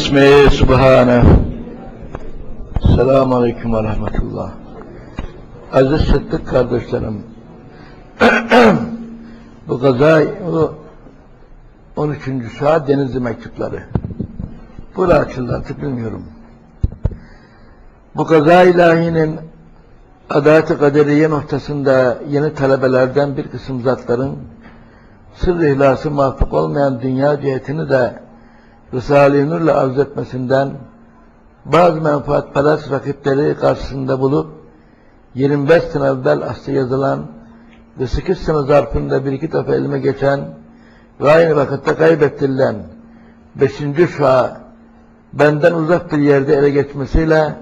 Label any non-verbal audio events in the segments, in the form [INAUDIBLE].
Bismihi Subhane. Selamun Aleyküm ve Rahmetullah. Aziz Sıddık kardeşlerim, [CLEARS THROAT] bu gaza, bu 13. saat Denizli mektupları. Bura açıldı artık bilmiyorum. Bu gaza ilahinin adalet-i kaderiye noktasında yeni talebelerden bir kısım zatların sır ihlası muvaffak olmayan dünya cihetini de Risale-i Nur'la arz etmesinden bazı menfaatperest rakipleri karşısında bulup 25 sene evvel aslı yazılan ve 8 sene zarfında bir iki defa elime geçen ve aynı vakitte kaybettirilen 5. şua benden uzak bir yerde ele geçmesiyle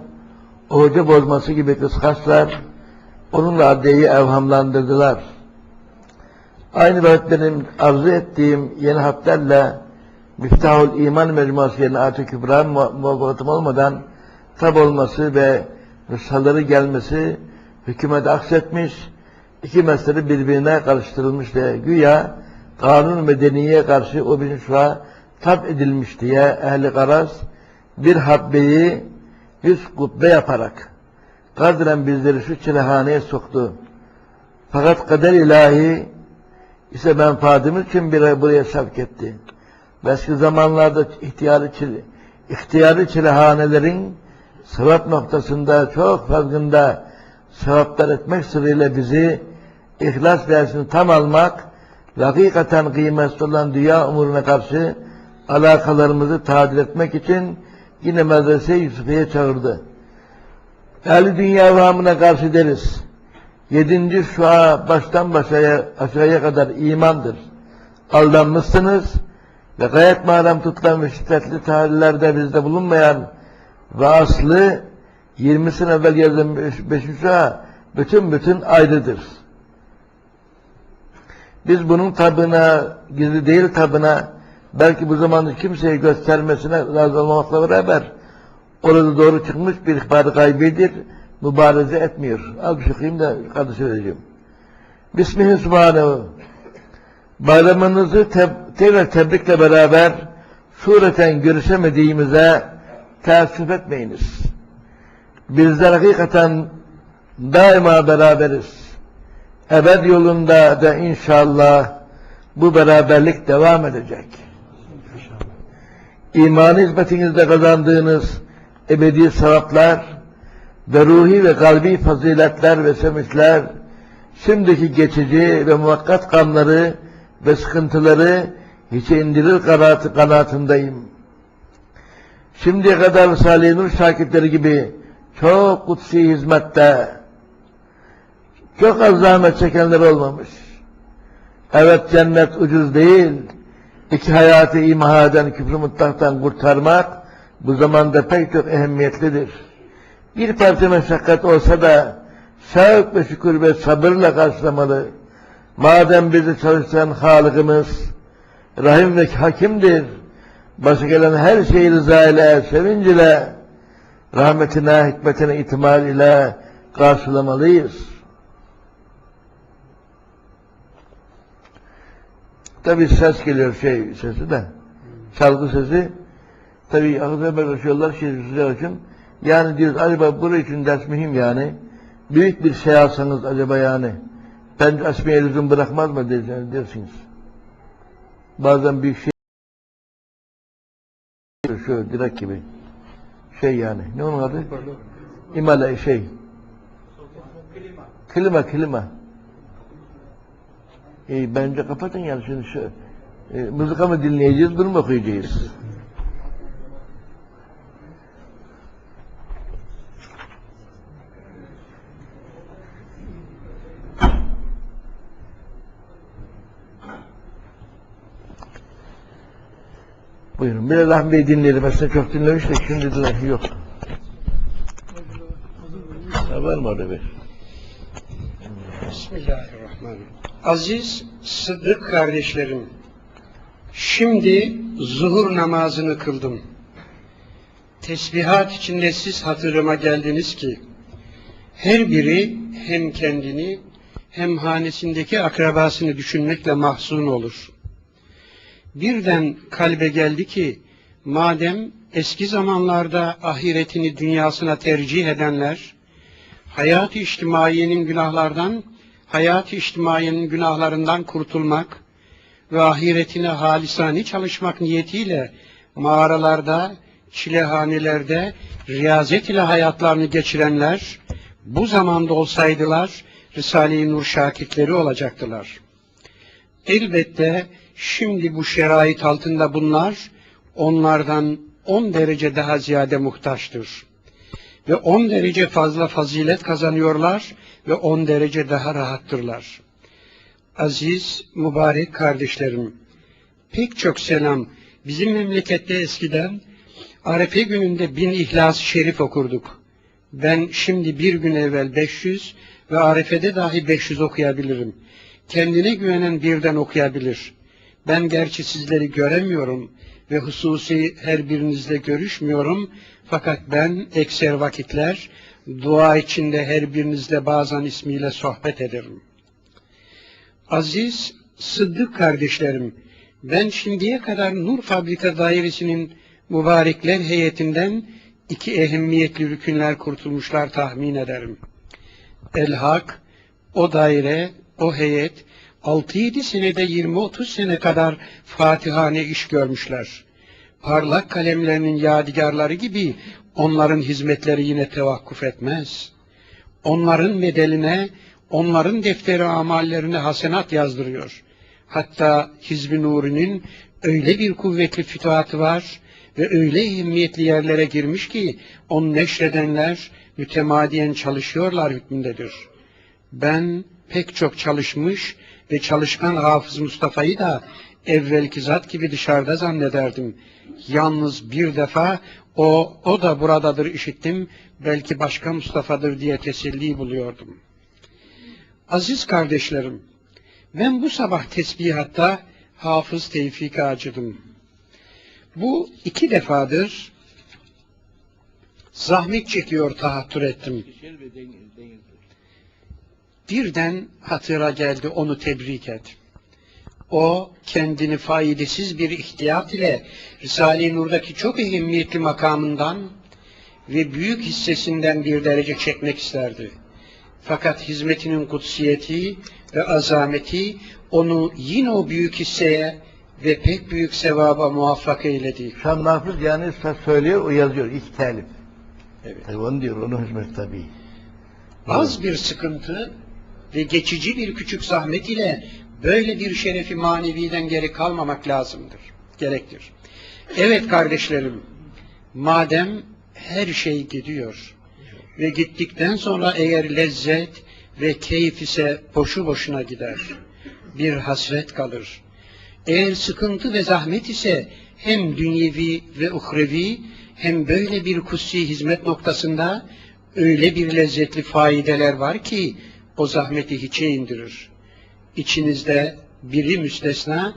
orucu bozması gibi kıskaçlar onunla adliyeyi evhamlandırdılar. Aynı vakit benim arzu ettiğim yeni hatlerle Miftahul İman Mecmuası yerine Atı Kübra muvaffakatım olmadan tab olması ve nüshaları gelmesi hükümete aksetmiş, iki mesele birbirine karıştırılmış ve güya kanun medeniye karşı o bir şua tab edilmiş diye ehli garaz bir habbeyi yüz kubbe yaparak kadren bizleri şu çilehaneye soktu. Fakat kader ilahi ise menfaatimiz için bir buraya sevk etti. Eski zamanlarda ihtiyarı, çile, ihtiyarı çilehanelerin sevap noktasında çok farkında sevaplar etmek sırrıyla bizi ihlas dersini tam almak ve hakikaten kıymetli olan dünya umuruna karşı alakalarımızı tadil etmek için yine medrese Yusufiye çağırdı. Ehli dünya vamına karşı deriz. Yedinci şua baştan başaya aşağıya kadar imandır. Aldanmışsınız ve gayet maram tutulan ve şiddetli tarihlerde bizde bulunmayan ve aslı 20 sene evvel yazılmış 5. şua bütün bütün ayrıdır. Biz bunun tabına, gizli değil tabına, belki bu zamanda kimseyi göstermesine razı olmamakla beraber orada doğru çıkmış bir ihbar gaybidir. Mübareze etmiyor. Al bir çıkayım da kardeşe vereceğim. Bismillah Subhanehu. Bayramınızı teb tekrar tebrikle beraber sureten görüşemediğimize teessüf etmeyiniz. Bizler hakikaten daima beraberiz. Ebed yolunda da inşallah bu beraberlik devam edecek. İman hizmetinizde kazandığınız ebedi sevaplar ve ruhi ve kalbi faziletler ve sevinçler şimdiki geçici ve muvakkat kanları ve sıkıntıları hiçe indirir kanaatı kanaatindeyim. Şimdiye kadar Salih Nur şakirtleri gibi çok kutsi hizmette çok az zahmet çekenler olmamış. Evet cennet ucuz değil. İki hayatı imha eden küfrü mutlaktan kurtarmak bu zamanda pek çok ehemmiyetlidir. Bir parça meşakkat olsa da şevk ve şükür ve sabırla karşılamalı. Madem bizi çalıştıran Halık'ımız Rahim ve Hakimdir. Başa gelen her şeyi rıza ile, sevinç ile, rahmetine, hikmetine itimal ile karşılamalıyız. Tabi ses geliyor şey sesi de. Çalgı sesi. Tabi akıza bakışıyorlar şey sizler için. Yani diyoruz acaba burası için ders mühim yani. Büyük bir şey alsanız acaba yani. Ben asmaya lüzum bırakmaz mı dersiniz. dersiniz. Bazen büyük şey şu direk gibi. Şey yani. Ne onun adı? İmale şey. Klima klima. E, bence kapatın yani şimdi şu e, mızıka mı dinleyeceğiz, bunu mu okuyacağız? Bilal Rahmi Bey dinleyelim. Aslında çok dinlemiştik. Şimdi de yok. Ha, var mı? Bismillahirrahmanirrahim. Aziz Sıddık kardeşlerim, şimdi zuhur namazını kıldım. Tesbihat içinde siz hatırıma geldiniz ki, her biri hem kendini hem hanesindeki akrabasını düşünmekle mahzun olur. Birden kalbe geldi ki, Madem eski zamanlarda ahiretini dünyasına tercih edenler, hayat-ı içtimaiyenin günahlardan, hayat-ı içtimaiyenin günahlarından kurtulmak ve ahiretine halisani çalışmak niyetiyle mağaralarda, çilehanelerde riyazet ile hayatlarını geçirenler, bu zamanda olsaydılar Risale-i Nur şakirtleri olacaktılar. Elbette şimdi bu şerait altında bunlar onlardan 10 derece daha ziyade muhtaçtır. Ve 10 derece fazla fazilet kazanıyorlar ve 10 derece daha rahattırlar. Aziz, mübarek kardeşlerim, pek çok selam. Bizim memlekette eskiden Arefe gününde bin İhlas-ı Şerif okurduk. Ben şimdi bir gün evvel 500 ve Arefe'de dahi 500 okuyabilirim. Kendine güvenen birden okuyabilir. Ben gerçi sizleri göremiyorum ve hususi her birinizle görüşmüyorum. Fakat ben ekser vakitler dua içinde her birinizle bazen ismiyle sohbet ederim. Aziz Sıddık kardeşlerim, ben şimdiye kadar Nur Fabrika Dairesi'nin mübarekler heyetinden iki ehemmiyetli rükünler kurtulmuşlar tahmin ederim. El-Hak, o daire, o heyet 6-7 senede 20-30 sene kadar fatihane iş görmüşler. Parlak kalemlerinin yadigarları gibi onların hizmetleri yine tevakkuf etmez. Onların bedeline, onların defteri amallerine hasenat yazdırıyor. Hatta Hizb-i Nuri'nin öyle bir kuvvetli fütuhatı var ve öyle ehemmiyetli yerlere girmiş ki onu neşredenler mütemadiyen çalışıyorlar hükmündedir. Ben pek çok çalışmış ve çalışkan Hafız Mustafa'yı da evvelki zat gibi dışarıda zannederdim. Yalnız bir defa o, o da buradadır işittim, belki başka Mustafa'dır diye teselli buluyordum. Aziz kardeşlerim, ben bu sabah tesbihatta Hafız Tevfik'e acıdım. Bu iki defadır zahmet çekiyor tahattür ettim. Birden hatıra geldi onu tebrik et. O kendini faydasız bir ihtiyat ile Risale-i Nur'daki çok ehemmiyetli makamından ve büyük hissesinden bir derece çekmek isterdi. Fakat hizmetinin kutsiyeti ve azameti onu yine o büyük hisseye ve pek büyük sevaba muvaffak eyledi. Şam Mahfuz yani söylüyor, o yazıyor. İlk telif. Evet. Tabii onu diyor, onun hizmet tabii. Az bir sıkıntı ve geçici bir küçük zahmet ile böyle bir şerefi maneviden geri kalmamak lazımdır, gerektir. Evet kardeşlerim, madem her şey gidiyor ve gittikten sonra eğer lezzet ve keyif ise boşu boşuna gider, bir hasret kalır. Eğer sıkıntı ve zahmet ise hem dünyevi ve uhrevi hem böyle bir kutsi hizmet noktasında öyle bir lezzetli faydeler var ki o zahmeti hiçe indirir. İçinizde biri müstesna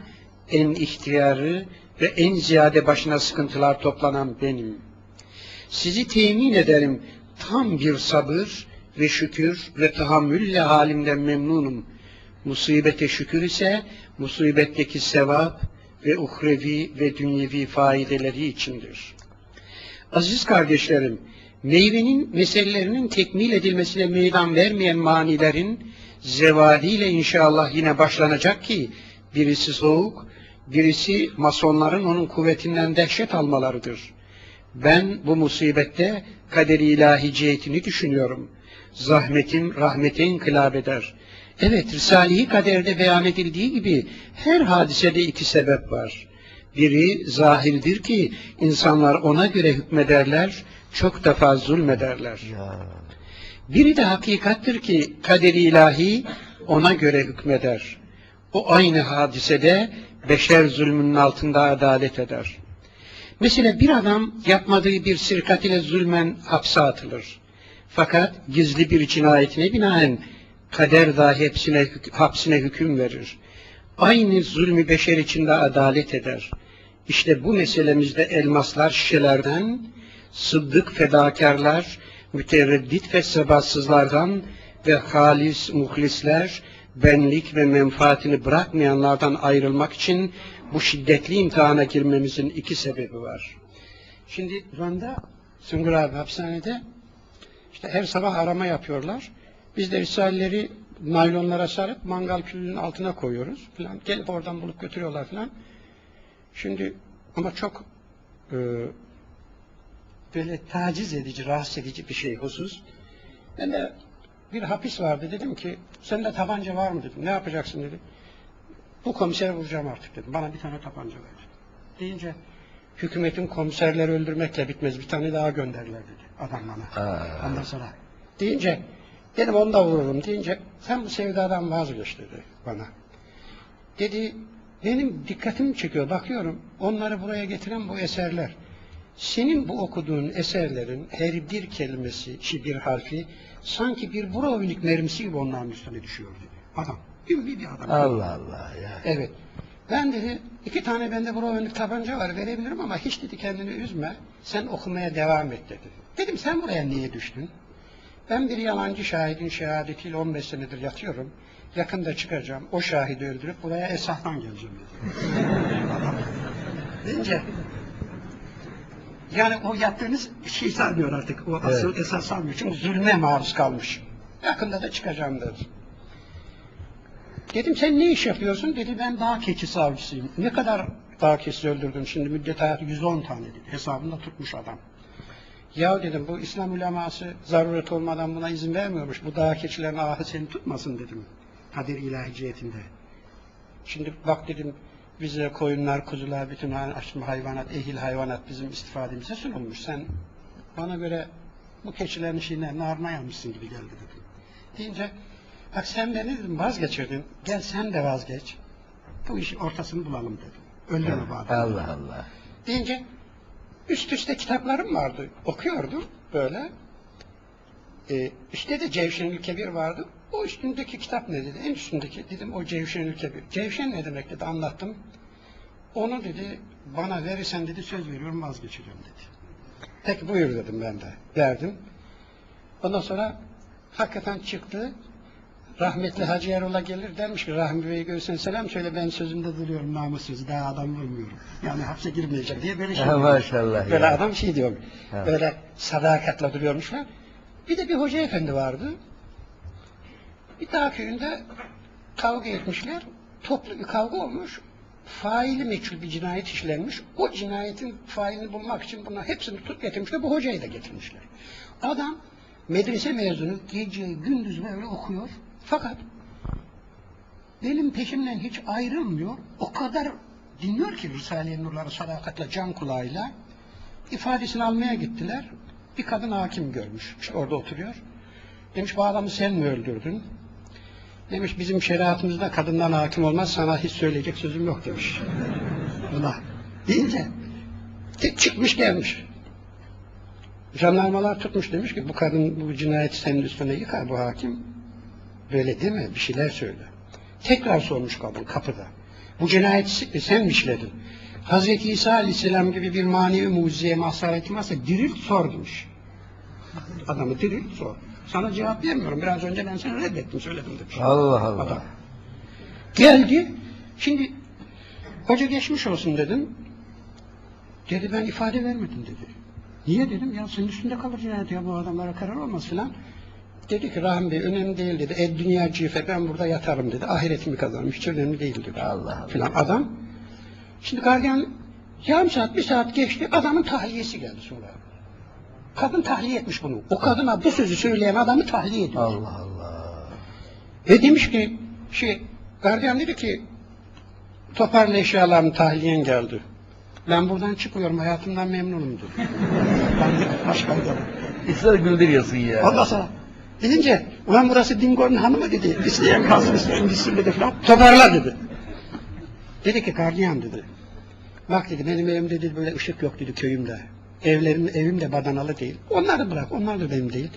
en ihtiyarı ve en ziyade başına sıkıntılar toplanan benim. Sizi temin ederim tam bir sabır ve şükür ve tahammülle halimden memnunum. Musibete şükür ise musibetteki sevap ve uhrevi ve dünyevi faydeleri içindir. Aziz kardeşlerim, meyvenin meselelerinin tekmil edilmesine meydan vermeyen manilerin zevaliyle inşallah yine başlanacak ki birisi soğuk, birisi masonların onun kuvvetinden dehşet almalarıdır. Ben bu musibette kaderi ilahi cihetini düşünüyorum. Zahmetin rahmete inkılap eder. Evet, Risale-i Kader'de beyan edildiği gibi her hadisede iki sebep var. Biri zahirdir ki insanlar ona göre hükmederler, çok defa zulmederler. Ya. Biri de hakikattir ki kader-i ilahi ona göre hükmeder. O aynı hadisede beşer zulmünün altında adalet eder. Mesela bir adam yapmadığı bir sirkat ile zulmen hapse atılır. Fakat gizli bir cinayetine binaen kader dahi hepsine, hapsine hüküm verir. Aynı zulmü beşer içinde adalet eder. İşte bu meselemizde elmaslar şişelerden, sıddık fedakarlar, mütereddit ve sebatsızlardan ve halis muhlisler, benlik ve menfaatini bırakmayanlardan ayrılmak için bu şiddetli imtihana girmemizin iki sebebi var. Şimdi Van'da Sungur abi hapishanede işte her sabah arama yapıyorlar. Biz de risaleleri naylonlara sarıp mangal külünün altına koyuyoruz falan. Gelip oradan bulup götürüyorlar falan. Şimdi ama çok e, böyle taciz edici, rahatsız edici bir şey husus. Ben de bir hapis vardı dedim ki sende tabanca var mı dedim. Ne yapacaksın dedi. Bu komiseri vuracağım artık dedim. Bana bir tane tabanca ver. Deyince hükümetin komiserleri öldürmekle bitmez. Bir tane daha gönderler dedi adam bana. Aa. Ondan sonra deyince dedim onu da vururum deyince sen bu sevdadan vazgeç dedi bana. Dedi benim dikkatimi çekiyor bakıyorum onları buraya getiren bu eserler. Senin bu okuduğun eserlerin her bir kelimesi, bir harfi sanki bir Brownlik mermisi gibi onların üstüne düşüyor dedi. Adam. Ümmi bir adam. Allah Allah ya. Evet. Ben dedi iki tane bende Brownlik tabanca var verebilirim ama hiç dedi kendini üzme. Sen okumaya devam et dedi. Dedim sen buraya niye düştün? Ben bir yalancı şahidin şehadetiyle 15 senedir yatıyorum. Yakında çıkacağım. O şahidi öldürüp buraya esahtan geleceğim dedi. [LAUGHS] Deyince yani o yaptığınız şey sanmıyor artık. O asıl Evet. esas sanmıyor. Çünkü zulme maruz kalmış. Yakında da çıkacağım dedi. Dedim sen ne iş yapıyorsun? Dedi ben dağ keçisi avcısıyım. Ne kadar dağ keçisi öldürdün şimdi müddet hayatı 110 tane dedi. Hesabında tutmuş adam. Ya dedim bu İslam uleması zaruret olmadan buna izin vermiyormuş. Bu dağ keçilerin ahı seni tutmasın dedim. Kadir ilahi cihetinde. Şimdi bak dedim bize koyunlar, kuzular, bütün hayvanat, ehil hayvanat bizim istifademize sunulmuş. Sen bana göre bu keçilerin şeyine narına yanmışsın gibi geldi dedim. Deyince bak sen beni dedim vazgeçirdin. Gel sen de vazgeç. Bu işin ortasını bulalım dedim. Öldürme bu adamı. Allah Allah. Deyince üst üste kitaplarım vardı. Okuyordum böyle. Ee, üstte de Cevşenül Kebir vardı. O üstündeki kitap ne dedi? En üstündeki dedim o Cevşenül Kebir. Cevşen ne demek dedi anlattım. Onu dedi bana verirsen dedi söz veriyorum vazgeçeceğim dedi. Peki buyur dedim ben de. Verdim. Ondan sonra hakikaten çıktı. Rahmetli Hacı Erol'a gelir dermiş ki Rahmi Bey'e görürsen selam söyle ben sözümde duruyorum namussuz daha adam vurmuyorum. Yani hapse girmeyecek diye böyle şey [LAUGHS] diyor. maşallah Böyle ya. adam şey diyor. Ha. Böyle sadakatle duruyormuş falan. Bir de bir hoca efendi vardı. Bir dağ köyünde kavga etmişler. Toplu bir kavga olmuş. Faili meçhul bir cinayet işlenmiş. O cinayetin failini bulmak için bunlar hepsini tut getirmişler. Bu hocayı da getirmişler. Adam medrese mezunu gece gündüz böyle okuyor. Fakat benim peşimden hiç ayrılmıyor. O kadar dinliyor ki Risale-i Nurları sadakatle can kulağıyla. ifadesini almaya gittiler. Bir kadın hakim görmüş. İşte orada oturuyor. Demiş bu adamı sen mi öldürdün? Demiş bizim şeriatımızda kadından hakim olmaz sana hiç söyleyecek sözüm yok demiş. Buna. Deyince tek çıkmış gelmiş. Jandarmalar tutmuş demiş ki bu kadın bu cinayeti senin üstüne yıkar bu hakim. Böyle deme bir şeyler söyle. Tekrar sormuş kadın kapıda. Bu cinayeti sen mi işledin? Hazreti İsa Aleyhisselam gibi bir manevi mucizeye mazharetin varsa dirilt sor demiş. Adamı dirilt sor. Sana cevap vermiyorum. Biraz önce ben seni reddettim söyledim demiş. Allah Allah. Adam. Geldi. Şimdi hoca geçmiş olsun dedim. Dedi ben ifade vermedim dedi. Niye dedim ya senin üstünde kalır cinayet ya bu adamlara karar olmaz filan. Dedi ki Rahmi Bey önemli değil dedi. Ed dünya cife ben burada yatarım dedi. Ahiretimi kazanmış hiç önemli değil dedi. Allah Allah. Filan adam. Şimdi gardiyan yarım saat bir saat geçti adamın tahliyesi geldi sonra. Kadın tahliye etmiş bunu. O kadına bu sözü söyleyen adamı tahliye ediyor. Allah Allah. Ve demiş ki, şey, gardiyan dedi ki, toparla eşyalarını tahliyen geldi. Ben buradan çıkıyorum, hayatımdan memnunum dedi. [LAUGHS] ben de başka bir adam. İster güldürüyorsun ya. Ondan sonra gidince, ulan burası Dingor'un hanımı dedi, isteyen kalsın isteyen gitsin dedi falan. Toparla dedi. Dedi ki gardiyan dedi. Bak dedi benim evimde dedi böyle ışık yok dedi köyümde. Evlerim, evim de badanalı değil. Onları bırak, onlar da benim değil.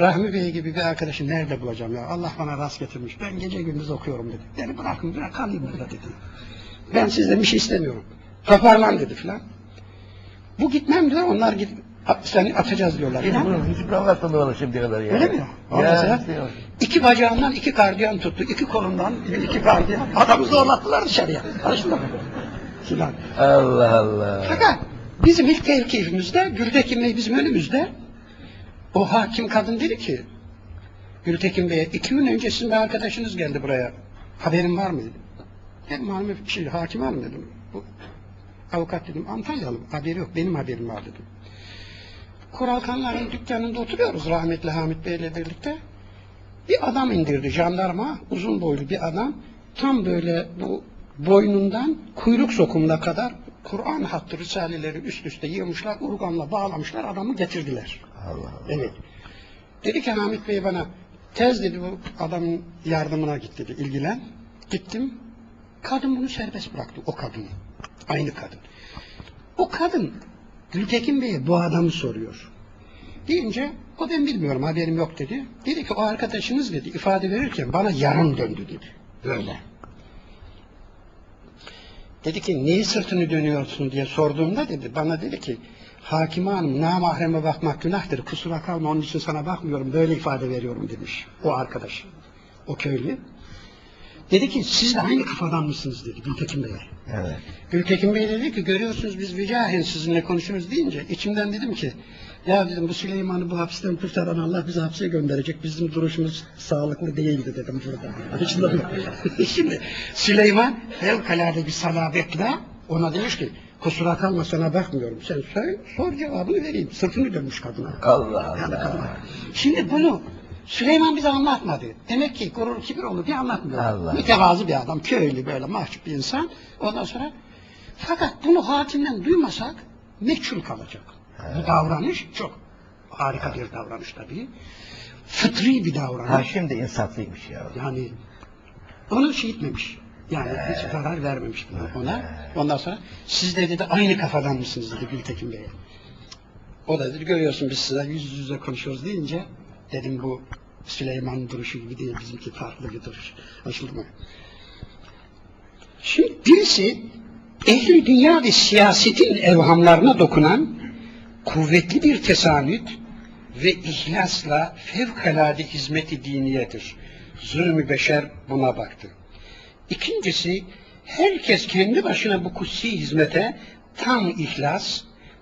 Rahmi Bey gibi bir arkadaşı nerede bulacağım ya? Allah bana rast getirmiş. Ben gece gündüz okuyorum dedi. Beni bırakın, bırak kalayım burada dedi. Ben sizden bir şey istemiyorum. Toparlan dedi filan. Bu gitmem diyor, onlar git, seni atacağız diyorlar. Hiç bunu hiç anlatmadı bana şimdiye kadar ya. Öyle mi? Ya, işte yok. iki bacağından iki gardiyan tuttu, iki kolundan iki gardiyan. Adamı zorlattılar dışarıya. Karışma. filan. Allah Allah. Fakat bizim ilk tevkifimizde Gültekin Bey bizim önümüzde o hakim kadın dedi ki Gültekin Bey'e iki gün öncesinde arkadaşınız geldi buraya. Haberin var mıydı? Dedim hanım şey, hakim hanım dedim. Bu avukat dedim Antalyalı haberi yok benim haberim var dedim. Kuralkanların dükkanında oturuyoruz rahmetli Hamit Bey'le birlikte. Bir adam indirdi jandarma uzun boylu bir adam tam böyle bu boynundan kuyruk sokumuna kadar Kur'an hattı risaleleri üst üste yığmışlar, urganla bağlamışlar, adamı getirdiler. Allah Allah. Evet. Dedi ki Hamit Bey bana tez dedi bu adamın yardımına git dedi ilgilen. Gittim. Kadın bunu serbest bıraktı o kadını. Aynı kadın. O kadın Gültekin Bey'e bu adamı soruyor. Deyince o ben bilmiyorum haberim yok dedi. Dedi ki o arkadaşınız dedi ifade verirken bana yarım döndü dedi. Böyle. Dedi ki niye sırtını dönüyorsun diye sorduğumda dedi bana dedi ki Hakime Hanım namahreme bakmak günahtır kusura kalma onun için sana bakmıyorum böyle ifade veriyorum demiş o arkadaş o köylü. Dedi ki siz de aynı kafadan mısınız dedi Gültekin Bey'e. Evet. Gültekin Bey dedi ki görüyorsunuz biz vicahen sizinle konuşuruz deyince içimden dedim ki ya dedim bu Süleyman'ı bu hapisten kurtaran Allah bizi hapse gönderecek. Bizim duruşumuz sağlıklı değildi dedim burada. Şimdi, [LAUGHS] şimdi Süleyman fevkalade bir salabetle ona demiş ki kusura kalma sana bakmıyorum. Sen söyle, sor cevabını vereyim. Sırtını dönmüş kadına. Allah Yani Allah. kadına. Şimdi bunu Süleyman bize anlatmadı. Demek ki gurur kibir onu bir anlatmıyor. Allah. Mütevazı bir adam, köylü böyle mahcup bir insan. Ondan sonra fakat bunu hakimden duymasak meçhul kalacak. Bu davranış çok harika bir davranış tabii. Fıtri bir davranış. Ha şimdi insaflıymış ya. Yani onu şey etmemiş. Yani hiç zarar vermemiş buna, ona. Ondan sonra siz de dedi aynı kafadan mısınız dedi Gültekin Bey'e. O da dedi görüyorsun biz size yüz yüze konuşuyoruz deyince dedim bu Süleyman duruşu gibi değil bizimki farklı bir duruş. Anlaşıldı mı? Şimdi birisi ehli dünya ve siyasetin evhamlarına dokunan kuvvetli bir tesanüt ve ihlasla fevkalade hizmeti diniyedir. Zulmü beşer buna baktı. İkincisi, herkes kendi başına bu kutsi hizmete tam ihlas,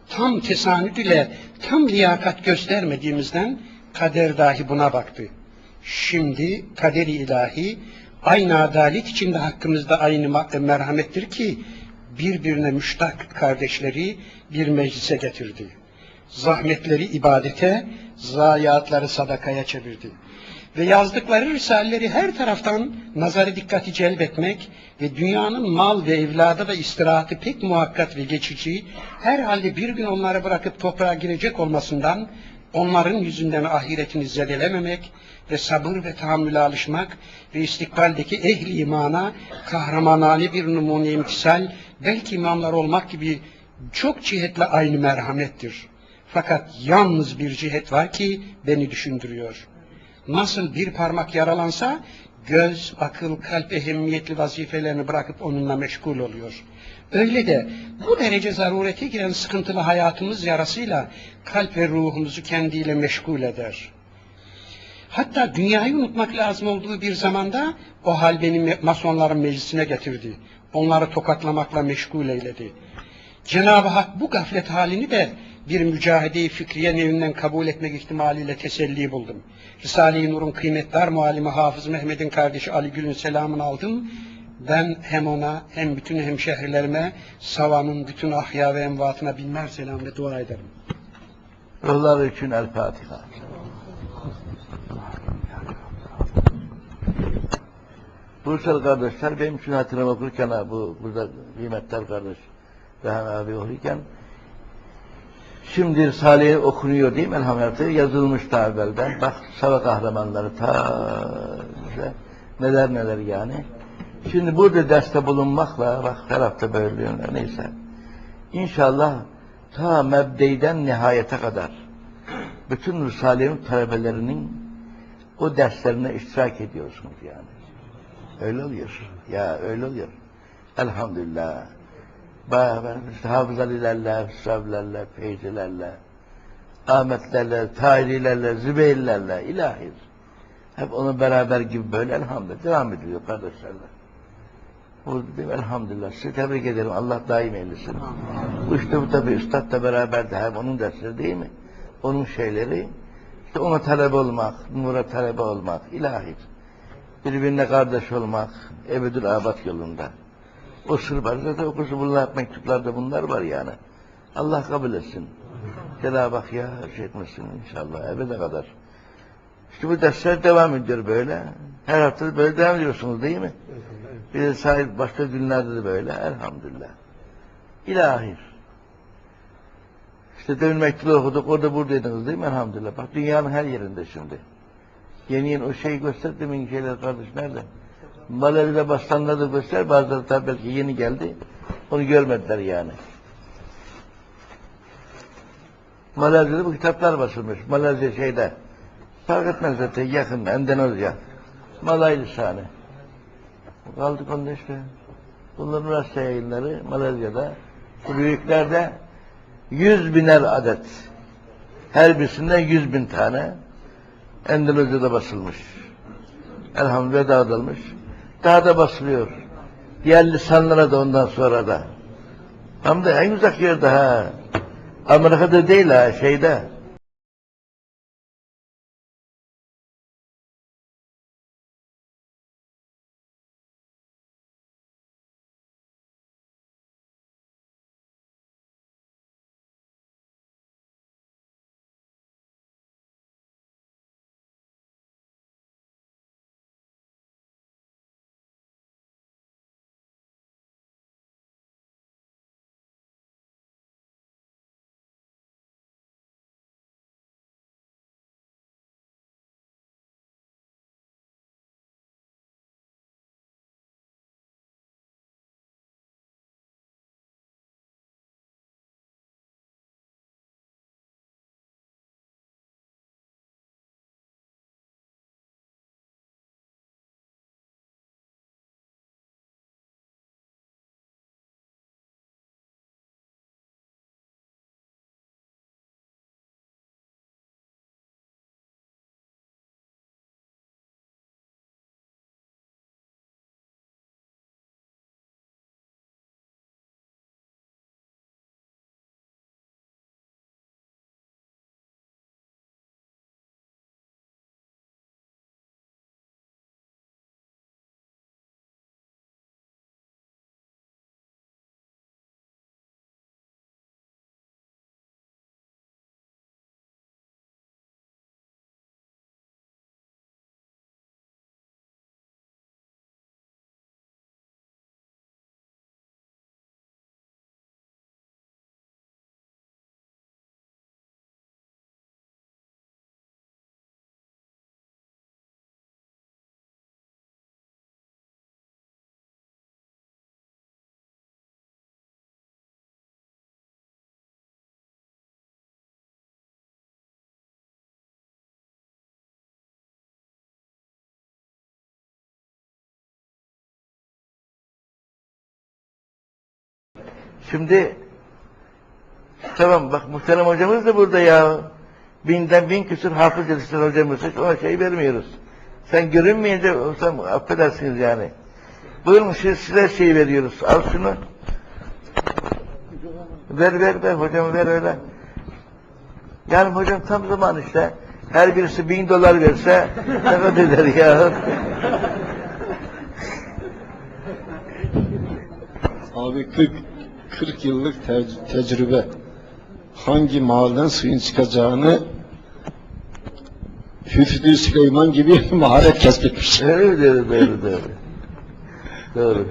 tam tesanüt ile tam liyakat göstermediğimizden kader dahi buna baktı. Şimdi kader-i ilahi aynı adalet içinde hakkımızda aynı ma- merhamettir ki birbirine müştak kardeşleri bir meclise getirdi. Zahmetleri ibadete, zayiatları sadakaya çevirdi ve yazdıkları risaleleri her taraftan nazarı dikkati celbetmek ve dünyanın mal ve evlada da istirahatı pek muhakkat ve geçici, herhalde bir gün onları bırakıp toprağa girecek olmasından onların yüzünden ahiretini zedelememek ve sabır ve tahammüle alışmak ve istikbaldeki ehli imana kahramanane bir numune imtisal, belki imamlar olmak gibi çok cihetle aynı merhamettir. Fakat yalnız bir cihet var ki beni düşündürüyor. Nasıl bir parmak yaralansa göz, akıl, kalp ehemmiyetli vazifelerini bırakıp onunla meşgul oluyor. Öyle de bu derece zarurete giren sıkıntılı hayatımız yarasıyla kalp ve ruhumuzu kendiyle meşgul eder. Hatta dünyayı unutmak lazım olduğu bir zamanda o hal beni masonların meclisine getirdi. Onları tokatlamakla meşgul eyledi. Cenab-ı Hak bu gaflet halini de bir mücahede-i fikriye nevinden kabul etmek ihtimaliyle teselli buldum. Risale-i Nur'un kıymetdar muallimi Hafız Mehmet'in kardeşi Ali Gül'ün selamını aldım. Ben hem ona hem bütün hemşehrilerime Sava'nın bütün ahya ve envatına binler selam ve dua ederim. Ruhlar için El Fatiha. Bursalı kardeşler benim için hatırım okurken bu burada kıymetli kardeş Rehan abi okurken şimdi Salih okunuyor değil mi elhamdülillah yazılmış daha evvelden bak sava kahramanları ta işte neler neler yani şimdi burada derste bulunmakla bak her hafta böyle neyse İnşallah ta mebdeyden nihayete kadar bütün Risale'nin talebelerinin o derslerine iştirak ediyorsunuz yani. Öyle oluyor. Ya öyle oluyor. Elhamdülillah. Bak ben işte Hafız Ali'lerle, Hüsavlerle, Feyzilerle, Ahmetlerle, Tahirilerle, Zübeyirlerle, ilahi. Hep onun beraber gibi böyle elhamdülillah devam ediyor kardeşlerle. Burada dedim, elhamdülillah. Sizi tebrik ederim. Allah daim eylesin. Bu işte bu tabi üstad da beraber de hem onun dersleri değil mi? Onun şeyleri. İşte ona talebe olmak, nura talebe olmak, ilahi. Birbirine kardeş olmak, ebedül abat yolunda. O sır var. Zaten okusu bunlar, mektuplarda bunlar var yani. Allah kabul etsin. Cenab-ı Hak ya şey etmesin inşallah ebede kadar. İşte bu dersler devam ediyor böyle. Her hafta böyle devam ediyorsunuz değil mi? Bir de sahip başka günlerde de böyle elhamdülillah. İlahi. İşte demin mektubu okuduk orada buradaydınız değil mi elhamdülillah. Bak dünyanın her yerinde şimdi. Yeni yeni o şeyi göster demin şeyler kardeş nerede? Maleri'de bastanları da göster bazıları tabi belki yeni geldi. Onu görmediler yani. Malezya'da bu kitaplar basılmış. Malezya şeyde. Fark etmez zaten yakın Endonezya. Malay lisanı. Kaldık onda işte. Bunların üniversite yayınları Malezya'da. Bu büyüklerde yüz biner adet. Her birisinden yüz bin tane Endonezya'da basılmış. Elhamdülillah dağıtılmış. Daha da basılıyor. Diğer lisanlara da ondan sonra da. Hem de en uzak yerde ha. Amerika'da değil ha şeyde. Şimdi tamam bak muhterem hocamız da burada ya. Binden bin küsur hafız yetiştiren hocamız ona şey vermiyoruz. Sen görünmeyince sen affedersiniz yani. Buyurun siz, size şey veriyoruz. Al şunu. Ver ver ver hocam ver öyle. Yani hocam tam zaman işte. Her birisi bin dolar verse [LAUGHS] ne eder ya. Abi 40 40 yıllık te- tecrübe. Hangi mahalleden suyun çıkacağını Hüfdü Süleyman gibi [LAUGHS] maharet kesbetmiş. Öyle doğru doğru doğru. Doğru.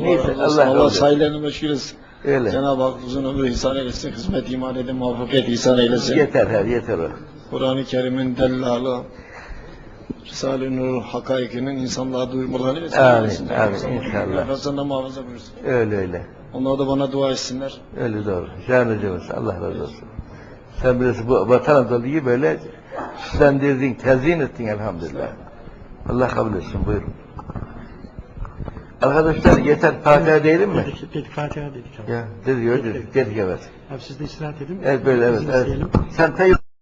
Neyse, Allah, Allah Allah, sayılarını meşgul etsin. Öyle. Cenab-ı Hak uzun ömür ihsan eylesin, hizmet iman edin, muvaffakiyet ihsan eylesin. Yeter her yeter o. Kur'an-ı Kerim'in dellalı, Risale-i Nur hakaikinin insanlığa duyurmalarını vesile Amin, amin, inşallah. Nefesinden muhafaza buyursun. Öyle öyle. Onlar da bana dua etsinler. Öyle doğru. Can hocamız Allah razı olsun. Sen birisi bu Vatan Anadolu'yu böyle süslendirdin, tezyin ettin elhamdülillah. Allah kabul etsin buyurun. Arkadaşlar yeter Fatiha diyelim mi? Dedik, dedik Fatiha dedik abi. Ya dedi diyor dedik, dedik evet. Abi siz de istirahat edin. Evet böyle evet. Evet. Sen